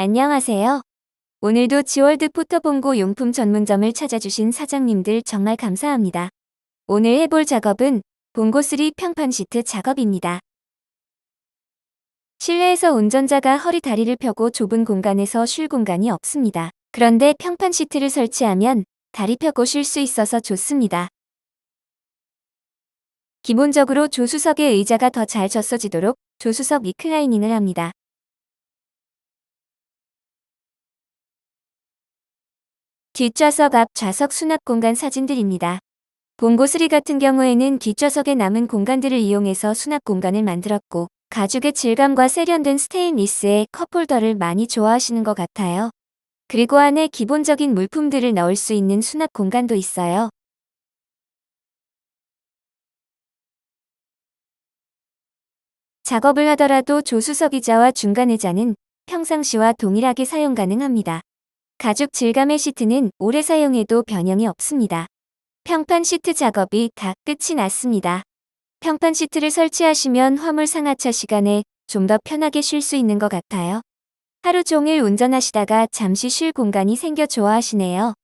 안녕하세요. 오늘도 지월드 포터봉고 용품 전문점을 찾아주신 사장님들 정말 감사합니다. 오늘 해볼 작업은 봉고3 평판 시트 작업입니다. 실내에서 운전자가 허리 다리를 펴고 좁은 공간에서 쉴 공간이 없습니다. 그런데 평판 시트를 설치하면 다리 펴고 쉴 수 있어서 좋습니다. 기본적으로 조수석의 의자가 더 잘 젖어지도록 조수석 리클라이닝을 합니다. 뒷좌석 앞 좌석 수납 공간 사진들입니다. 봉고3 같은 경우에는 뒷좌석에 남은 공간들을 이용해서 수납 공간을 만들었고 가죽의 질감과 세련된 스테인리스의 컵홀더를 많이 좋아하시는 것 같아요. 그리고 안에 기본적인 물품들을 넣을 수 있는 수납 공간도 있어요. 작업을 하더라도 조수석 의자와 중간 의자는 평상시와 동일하게 사용 가능합니다. 가죽 질감의 시트는 오래 사용해도 변형이 없습니다. 평판 시트 작업이 다 끝이 났습니다. 평판 시트를 설치하시면 화물 상하차 시간에 좀 더 편하게 쉴 수 있는 것 같아요. 하루 종일 운전하시다가 잠시 쉴 공간이 생겨 좋아하시네요.